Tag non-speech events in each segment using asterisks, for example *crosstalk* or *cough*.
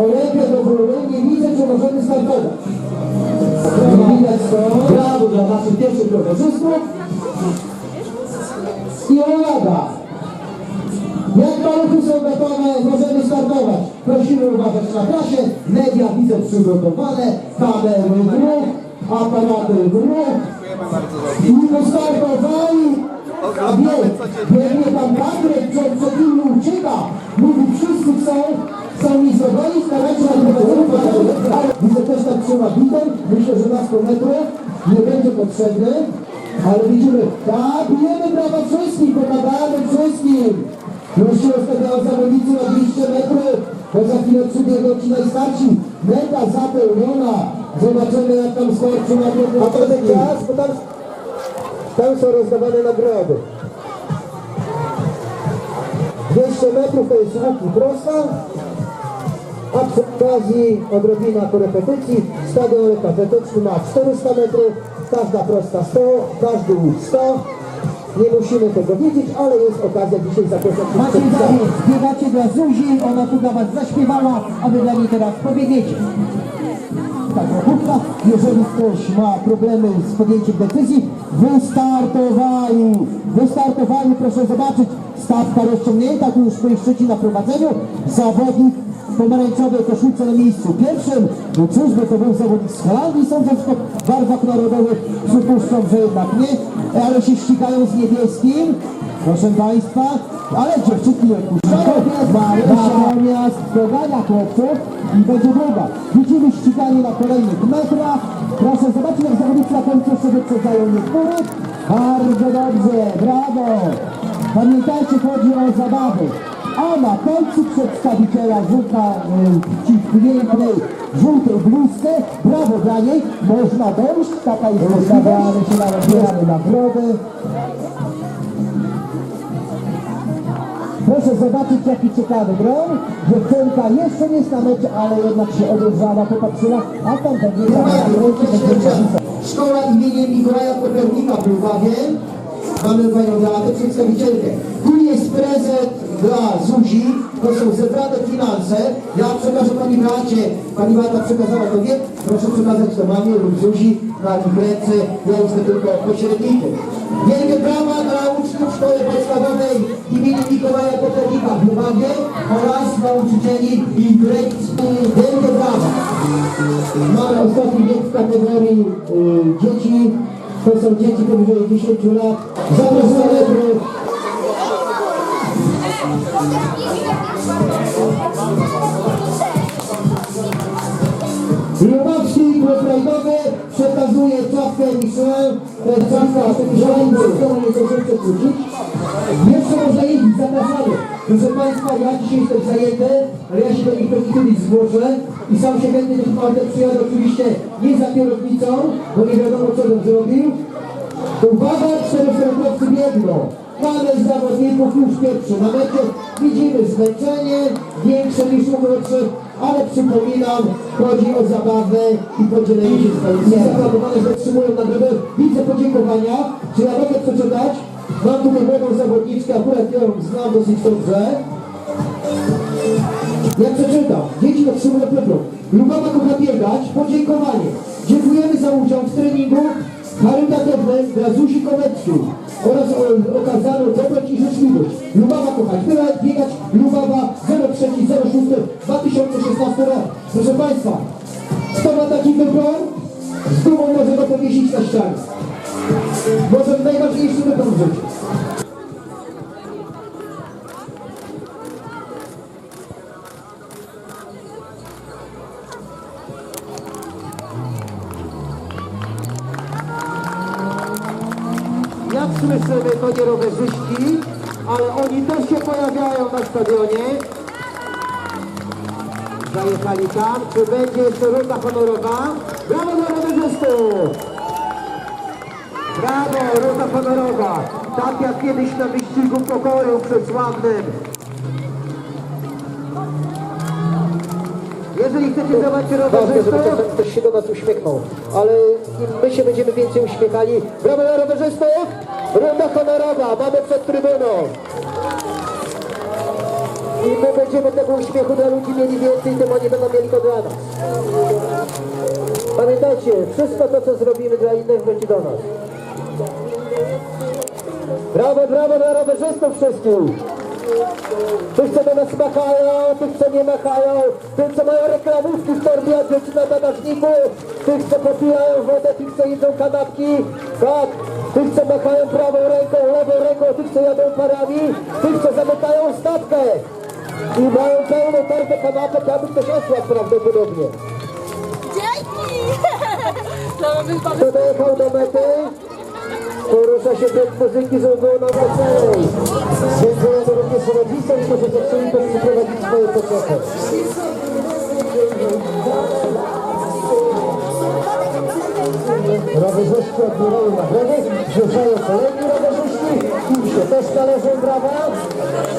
rękę do. Nie widzę, czy możemy startować. Nie widać to. Brawo dla naszych pierwszych towarzystów. I uwaga! Jak paluchy są gotowe, możemy startować. Prosimy uważać na trasie. Media widzę przygotowane. Kamery w ruch, aparaty w ruch. I wystartowali. A wie, biegnie tam Patryk, co przed metrów nie będzie potrzebny. Ale widzimy, tak, bijemy brawa wszystkim, pomagamy wszystkim. Już się ustawiają zawodnicy na 200 metrów, bo za chwilę przybiegną ci najstarsi. Meta zapełniona. Zobaczymy jak tam skończy na A to ten czas, bo tam, tam są rozdawane nagrody. 200 metrów to jest łuk i prosta, a przy okazji odrobina korepetycji. Stadion kafeteczny ma 400 metrów, każda prosta 100, każdy łuk 100. Nie musimy tego wiedzieć, ale jest okazja dzisiaj zapraszać Macie zamiar, biegacie dla Zuzi, ona tu dla was zaśpiewała, a wy dla niej teraz pobiegniecie. Tak, chłopka, jeżeli ktoś ma problemy z podjęciem decyzji, wystartowali, wystartowali, proszę zobaczyć, stawka rozciągnięta, tu już mężczyźni na prowadzeniu, zawodnik pomarańczowej koszulce na miejscu pierwszym, no cóż, by to był zawodnik z Holandii, sądząc po barwach narodowych, przypuszczam, że jednak nie, ale się ścigają z niebieskim, proszę Państwa, ale dziewczynki nie puszczają, natomiast dogania chłopców. I będzie długa. Widzimy ściganie na kolejnych metrach, proszę zobaczyć jak zawodnicy na końcu jeszcze wyprzedzają niektórych, bardzo dobrze, brawo, pamiętajcie, chodzi o zabawy. A na końcu przedstawiciela żółta, y, ci pięknej żółtej bluzce, brawo dla niej, można dojść, taka jest wystawiamy się na rozbieramy nagrody. Proszę zobaczyć jaki ciekawy dron. Dziewczynka jeszcze nie jest na mecie, ale jednak się odezwała, popatrzyła, a tam pewnie Szkoła imienia Mikołaja Kopernika w Lwowie. Mamy panią Beatę, przedstawicielkę. Tu jest prezent dla Zuzi, to są zebrane finanse. Ja przekażę pani Beacie, pani Beata przekazała to wie, proszę przekazać to mamie lub Zuzi na ich ręce, ja jestem tylko pośrednikiem. Wielkie brawa dla uczniów szkoły podstawowej imienia Mikołaja Kopernika w Lwowie oraz nauczycieli i dyrekcji. Wielkie brawa. Mamy ostatni bieg w kategorii y, dzieci. To są dzieci powyżej 10 lat. Zapraszamy Lubawski Klub Rajdowy przekazuje czapkę Michelin. To jest czapka żołędzy, którą nie chcecie kłócić. Jeszcze można jeździć, zapraszamy. Proszę Państwa, ja dzisiaj jestem zajęty, ale ja się do nich pewnie kiedyś zgłoszę i sam się będę w czwartek przyjadę oczywiście nie za kierownicą, bo nie wiadomo co bym zrobił. Uwaga, cztery kierowcy biegną. Mamy zawodników już pierwszy na mecie. Widzimy zmęczenie, większe niż u młodszych, ale przypominam, chodzi o zabawę i podzielenie się z Państwem. Zaplanowane, że otrzymują nagrodę. Widzę podziękowania. Czy ja mogę przeczytać? Mam tutaj młodą zawodniczkę, akurat ją znam dosyć dobrze. Ja przeczytam. Dzieci otrzymują dyplom. Lubawa kocha biegać. Podziękowanie. Dziękujemy za udział w treningu charytatywnym dla Zuzi Koneckiej oraz okazaną dobroć i życzliwość. Lubawa kochać. Tyle biegać. Lubawa 03 06 2016 rok. Proszę Państwa, kto ma taki dyplom? Z dumą może go powiesić na ścianie. Może najważniejszy dyplom w życiu. Jak słyszymy, to nie rowerzyści, ale oni też się pojawiają na stadionie. Zajechali tam. Czy będzie jeszcze runda honorowa? Brawo dla rowerzystów! Brawo, rota honorowa. Tak jak kiedyś na wyścigu pokoju przesławnym. Jeżeli chcecie zobaczyć rowerzystów... Ktoś się do nas uśmiechnął, ale my się będziemy więcej uśmiechali. Brawo dla rowerzystów! Runda honorowa, mamy przed trybuną. I my będziemy tego uśmiechu dla ludzi mieli więcej, tym oni będą mieli to dla nas. Pamiętajcie, wszystko to, co zrobimy dla innych, będzie do nas. Brawo, brawo dla rowerzystów wszystkich! Tych, co do nas machają, tych, co nie machają, tych, co mają reklamówki w torbie, a dzieci na bagażniku, tych, co popijają wodę, tych, co jedzą kanapki, tak, tych, co machają prawą ręką, lewą ręką, tych, co jadą parami, tych, co zamykają stawkę i mają pełną torbę kanapek, aby ktoś osłabł prawdopodobnie. Dzięki! Kto dojechał do mety? Porusza się bieg muzyki, żeby było nam weselej. Dziękujemy również rodzicom, którzy zaczęli też przyprowadzić swoje poczekę. Rowerzyści odbierają nagrody, wrzucają kolejni rowerzyści, im się też należą brawa.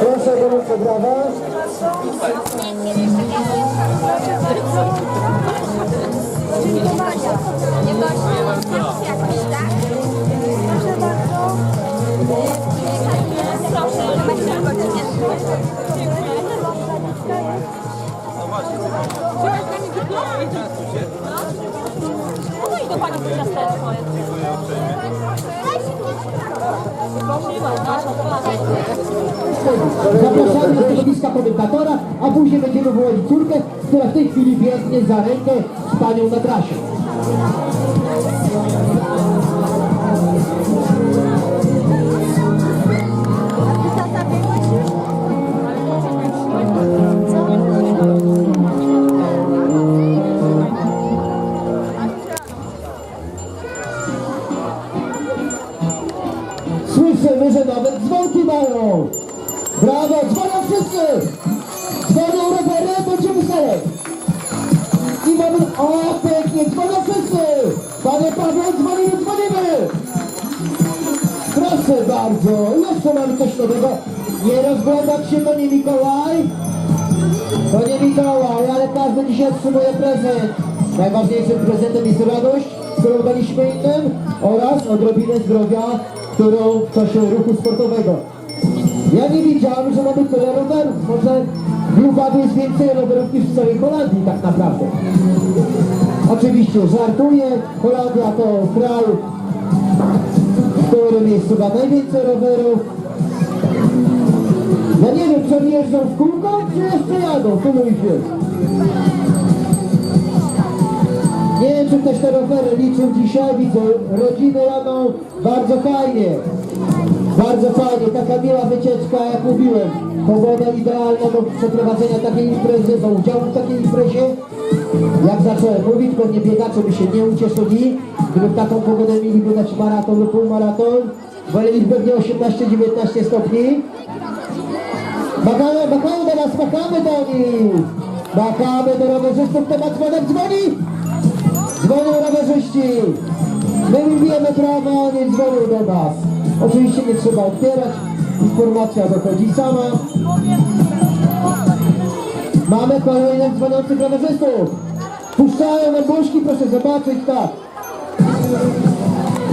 Proszę gorąco brawa. nie. Proszę, No do pani. Zapraszamy do stanowiska komentatora, a później będziemy wołać córkę, która w tej chwili biegnie za rękę z panią na trasie. Słyszymy, że nawet dzwonki mają. Brawo, dzwonią wszyscy. Dzwonią rowery, będzie weselek. I mamy... O, pięknie, dzwonią wszyscy. Panie Paweł, dzwonimy, dzwonimy. Proszę bardzo, jeszcze mamy coś nowego. Nie rozglądać się, to nie Mikołaj. To nie Mikołaj, ale każdy dzisiaj otrzymuje prezent. Najważniejszym prezentem jest radość, którą daliśmy innym oraz odrobinę zdrowia, którą w czasie ruchu sportowego. Ja nie wiedziałem, że mamy tyle rowerów. Może w Lubawie jest więcej rowerów niż w całej Holandii tak naprawdę. Oczywiście żartuję, Holandia to kraj, w którym jest chyba najwięcej rowerów. Ja nie wiem, czy oni jeżdżą w kółko, czy jeszcze jadą, tu mój film. Nie wiem, czy ktoś te rowery liczył dzisiaj, widzę, rodziny jadą bardzo fajnie. Bardzo fajnie, taka miła wycieczka, jak mówiłem. Pogoda idealna do przeprowadzenia takiej imprezy, do udziału w takiej imprezie. Jak zacząłem mówić, pewnie biegacze by się nie ucieszyli, gdyby w taką pogodę mieli biegać maraton lub półmaraton. Woleliby pewnie 18-19 stopni. Makają, makają do nas, makamy do nich! Makamy do rowerzystów, kto ma dzwonek, dzwoni! Dzwonią rowerzyści! My wiemy prawo, nie dzwonią do nas. Oczywiście nie trzeba odbierać, informacja dochodzi sama. Mamy kolejnych dzwoniących rowerzystów. Puszczają nam buźki, proszę zobaczyć, tak.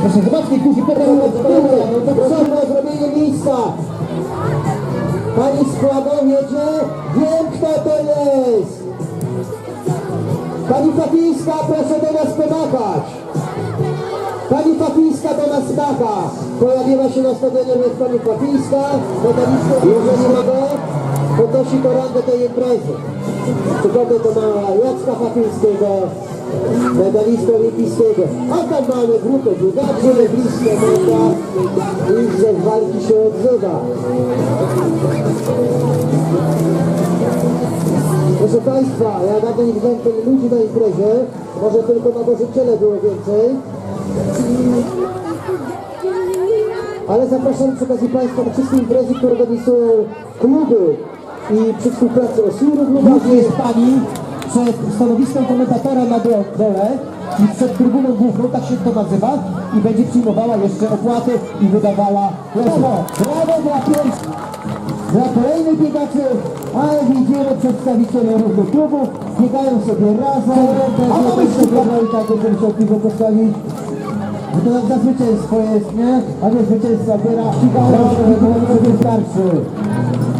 Proszę zobaczyć, którzy pytają o No to o zrobienie miejsca. Pani składą jedzie, wiem kto to jest. Pani Papińska, proszę do nas pomachać. Pani Papińska do nas macha. Pojawiła się na stadionie jest Pani Papińska. Medalistka, mogę, podnosi to rangę tej imprezy. Przygodę to ma Jacka Papińskiego, medalistę olimpijskiego. A tam mamy grupę biegaczy, bliskie meta i że walki się odzywa. Proszę Państwa, ja dawno nie widziałem tylu ludzi na imprezie, może tylko na Bożyciele było więcej. Ale zapraszam przy okazji Państwa na wszystkie imprezy, które organizują kluby i przy współpracy Osiru w Już Lubawie. jest pani przed stanowiskiem komentatora na do- dole. i przed trybuną główną, tak się to nazywa, i będzie przyjmowała jeszcze opłaty i wydawała brawo, brawo dla pierwszych, dla kolejnych biegaczy, ale widzimy przedstawiciele różnych klubów, biegają sobie razem, a mamy sobie i tak będziemy się piwo postawić. Bo to za zwycięstwo jest, nie? A nie zwycięstwa biera, bo to wystarczy.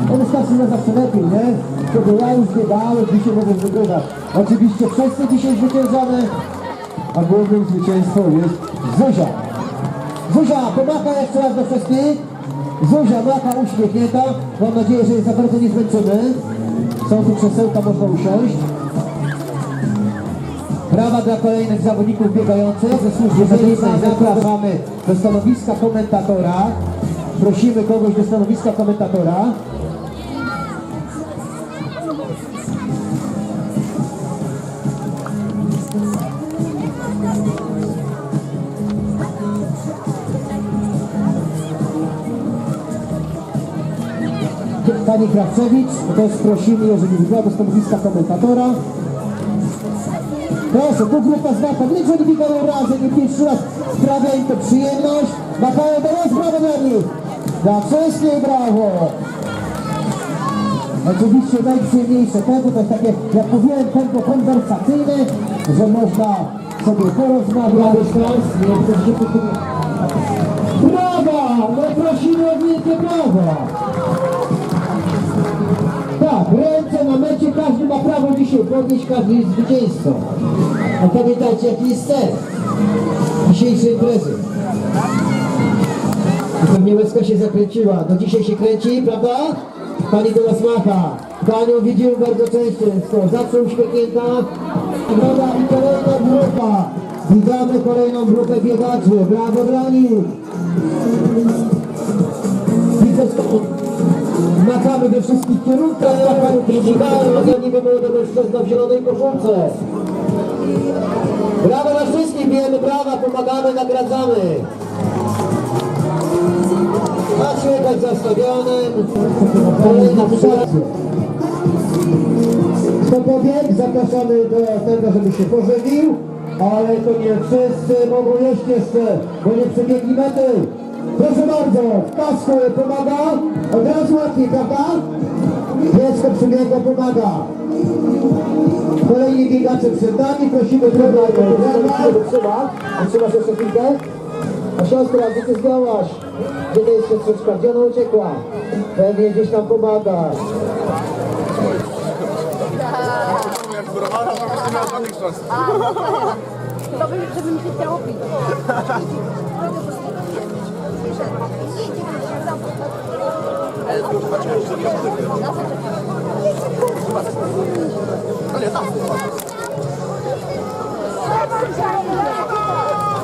To wystarczy na zawsze lepiej, nie? Kiedy ja już biegałem, dzisiaj mogę wygrywać. Oczywiście wszyscy dzisiaj zwyciężamy, a głównym zwycięstwem jest Zuzia. Zuzia, pomacha jeszcze raz do wszystkich. Zuzia, macha uśmiechnięta. Mam nadzieję, że jest za bardzo nie zmęczony. Są tu krzesełka, można usiąść. Brawa dla kolejnych zawodników biegających ze służby zagranicznej. Zapraszamy do stanowiska komentatora. Prosimy kogoś do stanowiska komentatora. Pani Krawczewicz, też prosimy, jeżeli wygląda stanowiska komentatora. Proszę, tu grupa znaka. Niech oni biegają razem, nie pierwszy raz sprawia im to przyjemność. Machają teraz brawo dla nich. Dla wszystkich brawo. Oczywiście najprzyjemniejsze tempo to jest takie, jak mówiłem, tempo konwersacyjne, że można sobie porozmawiać. Nie. Brawa! No prosimy o wielkie brawa! Ręce na mecie, każdy ma prawo dzisiaj podnieść, każdy jest zwycięzcą. A pamiętajcie jaki jest cel dzisiejszej imprezy. I pewnie łezka się zakręciła, do dzisiaj się kręci, prawda? Pani do nas macha. Panią widzimy bardzo często, zawsze uśmiechnięta. Nagroda i kolejna grupa. Witamy kolejną grupę biegaczy, brawo dla nich. Machamy we wszystkich kierunkach, ścigają, za nimi młody mężczyzna w zielonej koszulce. Brawo dla wszystkich, bijemy brawa, pomagamy, nagradzamy. A słychać za stadionem. Kolejna przyjazd. Kto pobiegł, zapraszamy do tego, żeby się pożywił. Ale to nie wszyscy mogą jeść jeszcze, bo nie przebiegli mety. Proszę bardzo, w kasku pomaga, od razu łatwiej, prawda? Dziecko przebiegło, pomaga. Kolejni biegacze przed nami, prosimy drogę, wytrzyma. Wytrzymasz jeszcze chwilkę? A siostra, gdzie ty zbiałaś? Gdzie to jest siostrzyczka? Gdzie ona uciekła? Pewnie gdzieś tam pomaga. Jak zbudowała, to będzie miała żadnych szans. To by, żeby mi się chciało pić. *laughs*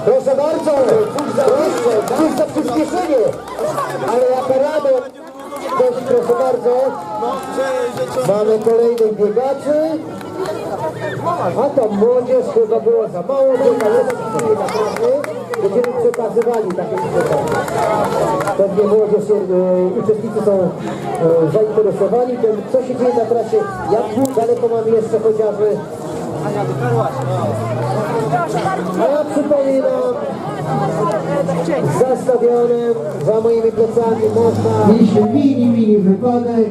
Proszę bardzo, cóż za przyspieszenie. Ale radę, też proszę bardzo, mamy kolejnych biegaczy. A ta młodzież chyba była za mało, biega jest chwili naprawdę. Będziemy przekazywali takie informacje. Pewnie młodzież, e, uczestnicy są e, zainteresowani tym, co się dzieje na trasie, jak daleko mamy jeszcze chociażby a ja przypominam, za stadionem, za moimi plecami można... Mieliśmy mini, mini wypadek,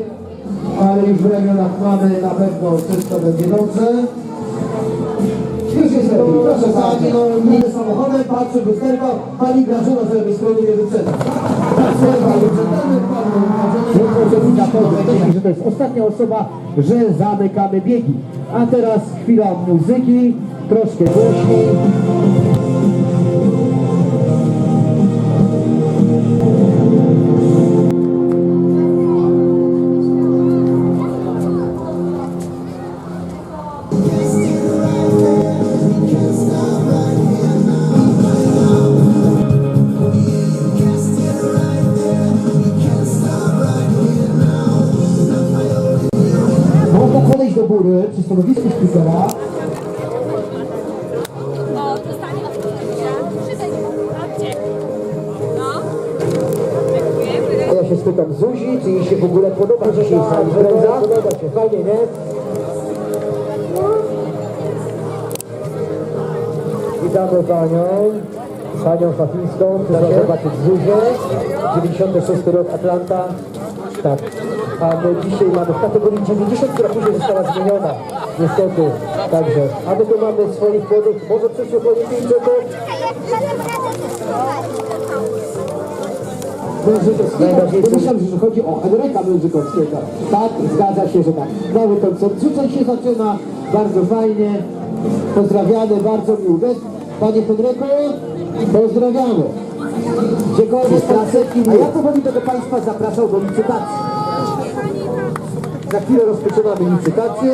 ale już w ramionach mamy, na pewno wszystko będzie dobrze. Lepiej, proszę pani, no nie samochodem, patrzy w lusterko, pani Grażyna z lewej strony nie wyprzedza. Tak, wyprzedzamy, pan że to jest ostatnia osoba, że zamykamy biegi. A teraz chwila muzyki, troszkę głośniej. Się spytam Zuzi, czy jej się w ogóle podoba dzisiejsza impreza? Podoba się, fajnie, nie? Witamy Panią, Panią Fachińską, przyszła zobaczyć Zuzię, 96 rok Atlanta. Tak, a my dzisiaj mamy w kategorii 90, która później została zmieniona, niestety. Także, a my tu mamy swoich młodych, może przyszłych olimpijczyków, Myślałem, że chodzi o Henryka Mężykowskiego. Tak, zgadza się, że tak. Nowy koncert życzeń się zaczyna, bardzo fajnie. Pozdrawiamy, bardzo miły gest. Panie Henryku, pozdrawiamy. Gdziekolwiek pan A ja powoli do Państwa zapraszał do licytacji. Za chwilę rozpoczynamy licytację.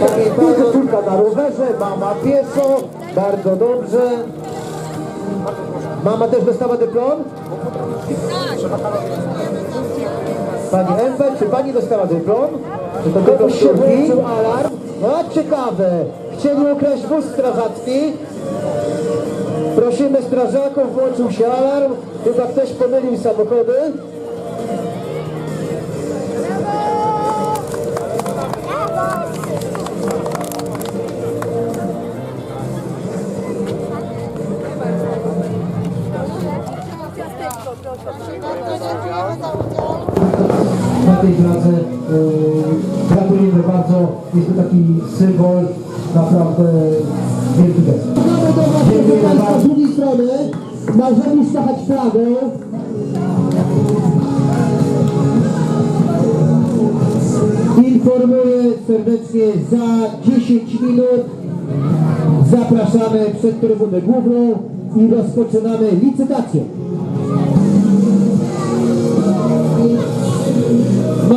Pamiętajmy, córka na rowerze, mama pieszo, bardzo dobrze. Mama też dostała dyplom? Pani Ember, czy pani dostała dyplom? Czy to dyplom się włączył alarm? A ciekawe. Chcieli ukraść wóz strażacki. Prosimy strażaków, włączył się alarm. Chyba ktoś pomylił samochody. Tej drodze. Yy, Gratulujemy bardzo. Jest to taki symbol, naprawdę wielki gest. Mamy do Was, proszę Państwa, z drugiej strony. Możemy stachać flagę. Informuję serdecznie za 10 minut zapraszamy przed trybunę główną i rozpoczynamy licytację.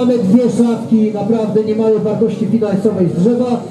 Mamy dwie szafki naprawdę niemałej wartości finansowej z drzewa.